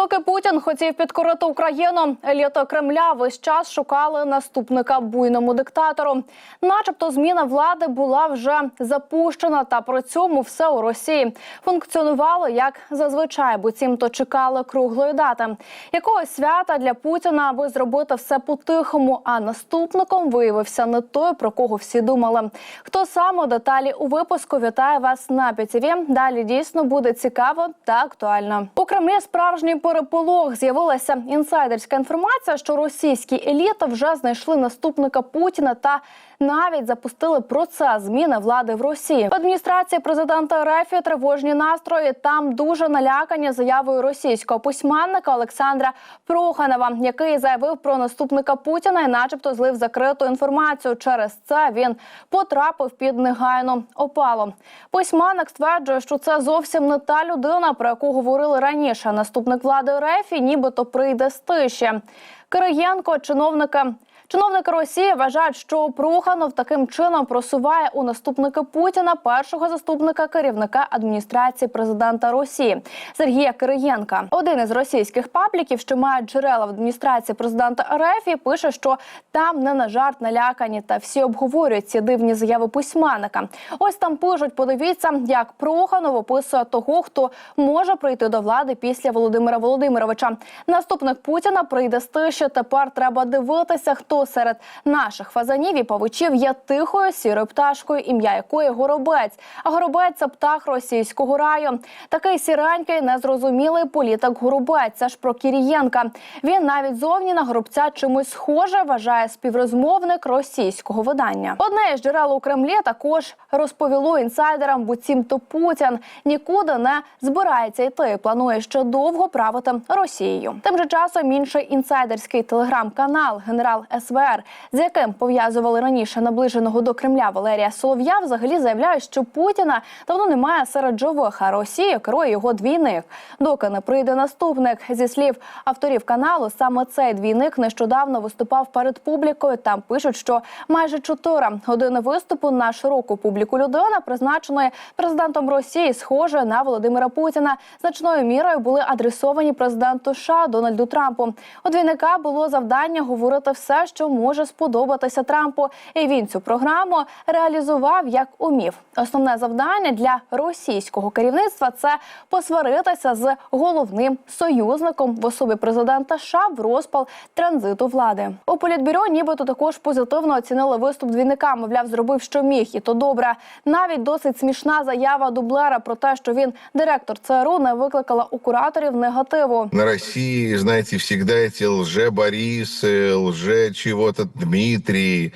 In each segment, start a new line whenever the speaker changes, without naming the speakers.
Доки Путін хотів підкорити Україну, еліта Кремля весь час шукали наступника буйному диктатору. Начебто, зміна влади була вже запущена, та при цьому все у Росії функціонувало як зазвичай, буцімто чекали круглої дати. Якогось свята для Путіна, аби зробити все по-тихому. А наступником виявився не той, про кого всі думали. Хто саме деталі у випуску вітає вас на ПТВ. Далі дійсно буде цікаво та актуально. У Кремлі справжній переполох. З'явилася інсайдерська інформація, що російські еліти вже знайшли наступника Путіна та навіть запустили процес зміни влади в Росії. В адміністрації президента РФ тривожні настрої. Там дуже налякані заявою російського письменника Олександра Проханова, який заявив про наступника Путіна і, начебто, злив закриту інформацію. Через це він потрапив під негайну опалу. Письменник стверджує, що це зовсім не та людина, про яку говорили раніше. Наступник влади РФ нібито прийде з тиші. Кириєнко, чиновника. Чиновники Росії вважають, що Проханов таким чином просуває у наступника Путіна першого заступника керівника адміністрації президента Росії Сергія Кириєнка. Один із російських пабліків, що мають джерела в адміністрації президента РФ, пише, що там не на жарт налякані, та всі обговорюють ці дивні заяви письменника. Ось там пишуть: подивіться, як Проханов описує того, хто може прийти до влади після Володимира Володимировича. Наступник Путіна прийде з тиші. Тепер треба дивитися, хто серед наших фазанів і павичів є тихою сірою пташкою, ім'я якої горобець. А горобець це птах російського раю. Такий сіренький, незрозумілий політик горобець. Це ж про Кірієнка. Він навіть зовні на горобця чимось схоже вважає співрозмовник російського видання. Одне із джерел у Кремлі також розповіло інсайдерам, буцімто Путін нікуди не збирається йти. Планує ще довго правити Росією. Тим же часом інший інсайдерський телеграм-канал Генерал СВР, з яким пов'язували раніше наближеного до Кремля Валерія Солов'я, взагалі заявляє, що Путіна давно немає серед живих, а Росія керує його двійник. Доки не прийде наступник. Зі слів авторів каналу, саме цей двійник нещодавно виступав перед публікою. Там пишуть, що майже 4 години виступу на широку публіку людина, призначеної президентом Росії, схоже на Володимира Путіна, значною мірою були адресовані президенту США Дональду Трампу. У двійника було завдання говорити все, що може сподобатися Трампу, і він цю програму реалізував як умів. Основне завдання для російського керівництва це посваритися з головним союзником в особі президента США в розпал транзиту влади. У політбюро нібито також позитивно оцінили виступ двійника. Мовляв, зробив, що міг, і то добре. Навіть досить смішна заява дублера про те, що він директор ЦРУ, не викликала у кураторів негативу.
На России, знаете, всегда эти лже-Борисы, лже-чего-то Дмитрий.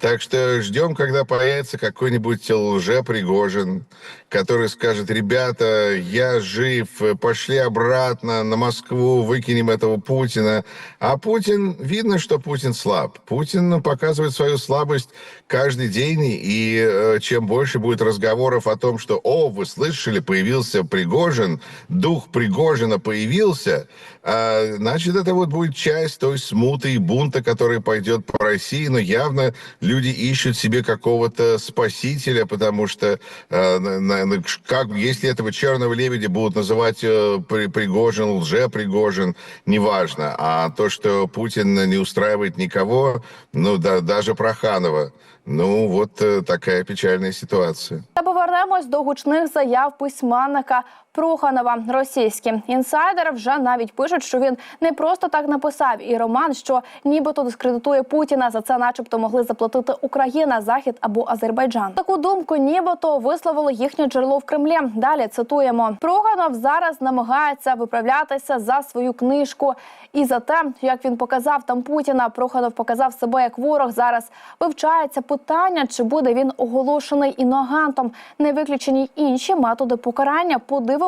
Так что ждем, когда появится какой-нибудь лже-Пригожин, который скажет, ребята, я жив, пошли обратно на Москву, выкинем этого Путина. А Путин, видно, что Путин слаб. Путин показывает свою слабость каждый день, и э, чем больше будет разговоров о том, что, о, вы слышали, появился Пригожин, дух Пригожина появился, а, значит, это вот будет часть той смуты и бунта, который пойдет по России, но явно люди ищут себе какого-то спасителя, потому что э, на- на- как, если этого черного лебедя будут называть э, При- Пригожин, лже-Пригожин, неважно. А то, что Путин не устраивает никого, ну, да, даже Проханова, ну, вот э, такая печальная ситуация.
Та повернемось до гучних заяв письменника Проханова. Російські інсайдери вже навіть пишуть, що він не просто так написав і роман, що нібито дискредитує Путіна. За це, начебто, могли заплатити Україна, Захід або Азербайджан. Таку думку, нібито висловило їхнє джерело в Кремлі. Далі цитуємо: Проханов зараз намагається виправлятися за свою книжку і за те, як він показав там Путіна. Проханов показав себе як ворог. Зараз вивчається питання, чи буде він оголошений іноагентом. Не виключені інші методи покарання.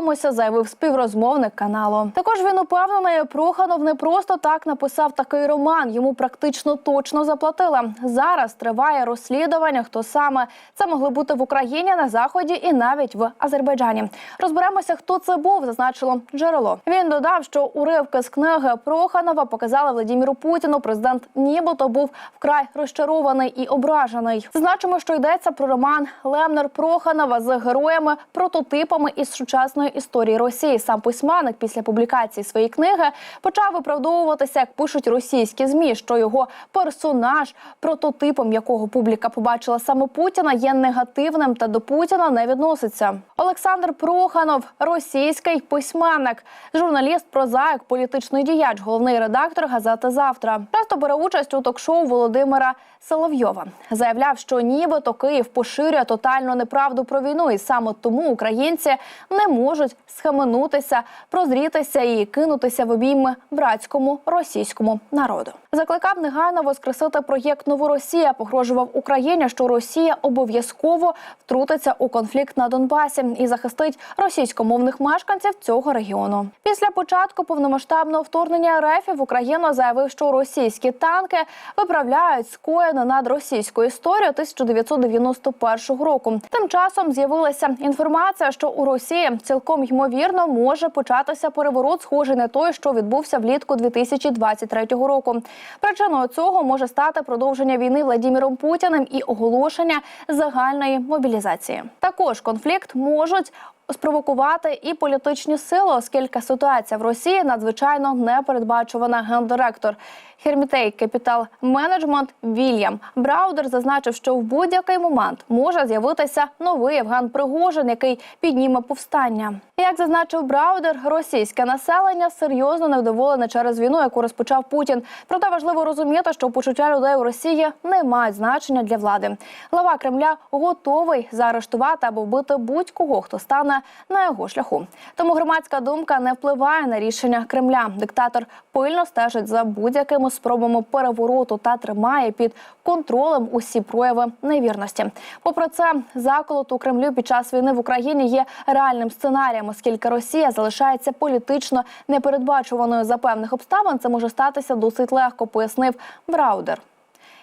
Подивимося, заявив співрозмовник каналу. Також він упевнений, Проханов не просто так написав такий роман. Йому практично точно заплатили. Зараз триває розслідування. Хто саме це могли бути в Україні на заході і навіть в Азербайджані. Розберемося, хто це був, зазначило джерело. Він додав, що уривки з книги Проханова показали Владіміру Путіну. Президент нібито був вкрай розчарований і ображений. Зазначимо, що йдеться про роман Лемнер Проханова з героями, прототипами із сучасної сучасної історії Росії. Сам письменник після публікації своєї книги почав виправдовуватися, як пишуть російські змі, що його персонаж, прототипом якого публіка побачила саме Путіна, є негативним та до Путіна не відноситься. Олександр Проханов, російський письменник, журналіст, прозаїк, політичний діяч, головний редактор газети Завтра. Часто бере участь у ток-шоу Володимира Соловйова. Заявляв, що нібито Київ поширює тотальну неправду про війну, і саме тому українці не можуть схаменутися, прозрітися і кинутися в обійми братському російському народу. Закликав негайно воскресити проєкт Новоросія. Погрожував Україні, що Росія обов'язково втрутиться у конфлікт на Донбасі і захистить російськомовних мешканців цього регіону. Після початку повномасштабного вторгнення РФ в Україну заявив, що російські танки виправляють скоєне над російською історією 1991 року. Тим часом з'явилася інформація, що у Росії цілком ймовірно може початися переворот, схожий на той, що відбувся влітку 2023 року. Причиною цього може стати продовження війни Владіміром Путіним і оголошення загальної мобілізації. Також конфлікт можуть спровокувати і політичні сили, оскільки ситуація в Росії надзвичайно непередбачувана. Гендиректор Хермітей Капітал Менеджмент Вільям Браудер зазначив, що в будь-який момент може з'явитися новий Євген Пригожин, який підніме повстання. Як зазначив Браудер, російське населення серйозно невдоволене через війну, яку розпочав Путін. Проте важливо розуміти, що почуття людей у Росії не мають значення для влади. Глава Кремля готовий заарештувати або вбити будь-кого, хто стане на його шляху. Тому громадська думка не впливає на рішення Кремля. Диктатор пильно стежить за будь-якими спробами перевороту та тримає під контролем усі прояви невірності. Попри це, заколот у Кремлю під час війни в Україні є реальним сценарієм, оскільки Росія залишається політично непередбачуваною за певних обставин. Це може статися досить легко, пояснив Браудер.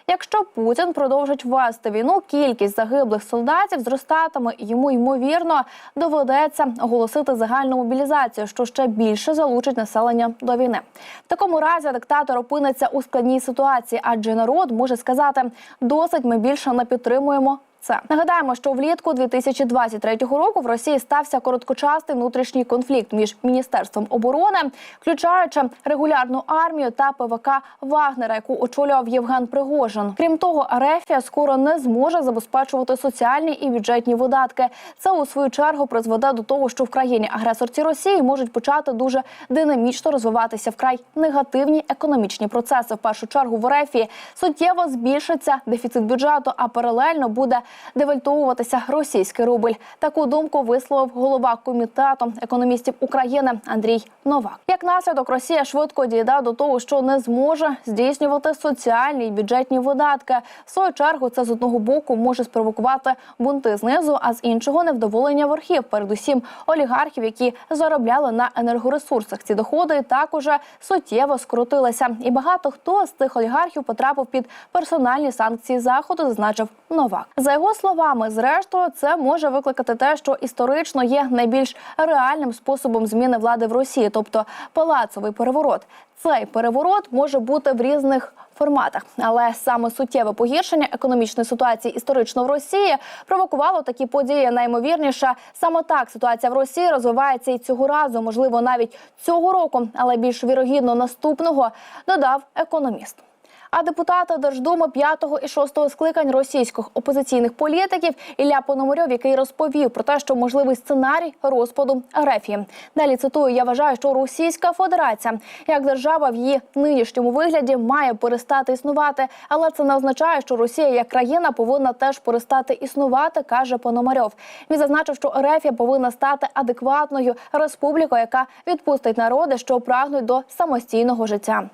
Якщо Путін продовжить вести війну, кількість загиблих солдатів зростатиме. Йому ймовірно доведеться оголосити загальну мобілізацію, що ще більше залучить населення до війни. В такому разі диктатор опиниться у складній ситуації, адже народ може сказати: досить ми більше не підтримуємо. Це нагадаємо, що влітку 2023 року в Росії стався короткочасний внутрішній конфлікт між міністерством оборони, включаючи регулярну армію та ПВК Вагнера, яку очолював Євген Пригожин. Крім того, Арефія скоро не зможе забезпечувати соціальні і бюджетні видатки. Це у свою чергу призведе до того, що в країні агресорці Росії можуть почати дуже динамічно розвиватися вкрай негативні економічні процеси. В першу чергу в Арефії суттєво збільшиться дефіцит бюджету, а паралельно буде девальтовуватися російський рубль. Таку думку висловив голова комітету економістів України Андрій Новак. Як наслідок, Росія швидко дійде до того, що не зможе здійснювати соціальні і бюджетні видатки. В свою чергу це з одного боку може спровокувати бунти знизу, а з іншого невдоволення верхів, передусім олігархів, які заробляли на енергоресурсах. Ці доходи також суттєво скоротилися, і багато хто з цих олігархів потрапив під персональні санкції заходу, зазначив Новак. За його словами, зрештою, це може викликати те, що історично є найбільш реальним способом зміни влади в Росії, тобто палацовий переворот. Цей переворот може бути в різних форматах, але саме суттєве погіршення економічної ситуації історично в Росії провокувало такі події. Наймовірніше, саме так ситуація в Росії розвивається і цього разу, можливо, навіть цього року, але більш вірогідно наступного додав економіст. А депутати Держдуми 5 і 6 скликань російських опозиційних політиків Ілля Пономарьов, який розповів про те, що можливий сценарій розпаду Рефії. Далі цитую: я вважаю, що Російська Федерація як держава в її нинішньому вигляді має перестати існувати, але це не означає, що Росія як країна повинна теж перестати існувати, каже Пономарьов. Він зазначив, що Рефія повинна стати адекватною республікою, яка відпустить народи, що прагнуть до самостійного життя.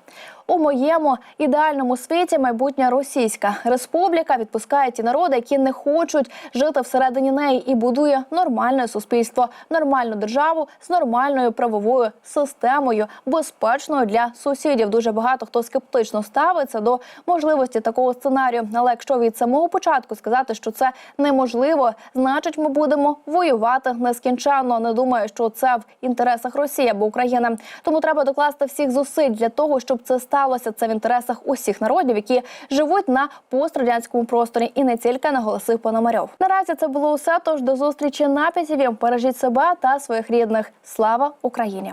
У моєму ідеальному світі майбутня Російська Республіка відпускає ті народи, які не хочуть жити всередині неї, і будує нормальне суспільство, нормальну державу з нормальною правовою системою, безпечною для сусідів. Дуже багато хто скептично ставиться до можливості такого сценарію. Але якщо від самого початку сказати, що це неможливо, значить ми будемо воювати нескінченно. Не думаю, що це в інтересах Росії або України. Тому треба докласти всіх зусиль для того, щоб це сталося. Сталося це в інтересах усіх народів, які живуть на пострадянському просторі, і не тільки наголосив Пономарьов. Наразі це було усе. Тож до зустрічі на пісіві. Бережіть себе та своїх рідних. Слава Україні!